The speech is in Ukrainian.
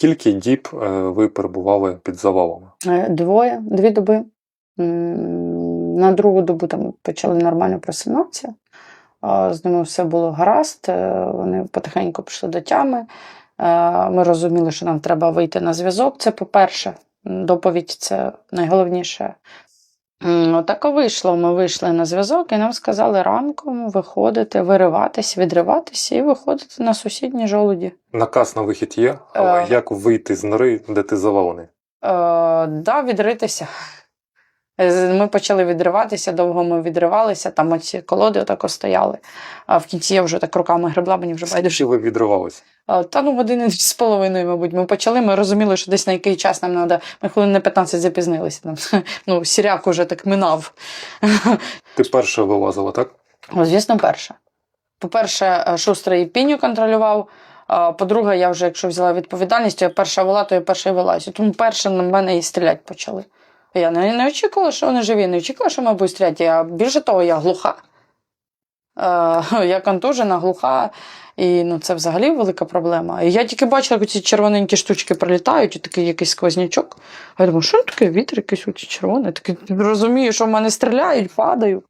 Скільки діб е, ви перебували під завалами? Е, Двоє, дві доби. На другу добу там почали нормально просинатися. З ними все було гаразд. е, Вони потихеньку пішли до тями. Ми розуміли, що нам треба вийти на зв'язок. Це по-перше, доповідь це найголовніше. Отак і вийшло. Ми вийшли на зв'язок і нам сказали ранком виходити, вириватись, відриватися і виходити на сусідні жолуді. Наказ на вихід є, але Е. як вийти з нори, де ти завалений? Е, да, відритися. Ми почали відриватися, довго ми відривалися, там оці колоди отако стояли. А в кінці я вже так руками гребла, мені вже байдуже. Скільки ви відривалися? Та ну години з половиною, мабуть, ми почали. Ми розуміли, що десь на який час нам треба. Ми хвилин на 15 запізнилися. Там. Ну, сіряк уже так минав. Ти перша вилазила, так? Ну, Звісно, перше. По-перше, е, шустрий піню контролював. По-друге, я вже, якщо взяла відповідальність, то я перша вела, то я перша й вилазю. Тому перше на мене і стріляти почали. Я не, не очікувала, що вони живі, не очікувала, що ми будуть стріляти. Я, більше того, я глуха. Е, я контужена, глуха, і ну, це взагалі велика проблема. І я тільки бачила, як ці червоненькі штучки прилітають, і такий якийсь сквознячок. А я думаю, що таке вітер якийсь червоний? Такий розумію, що в мене стріляють, падаю.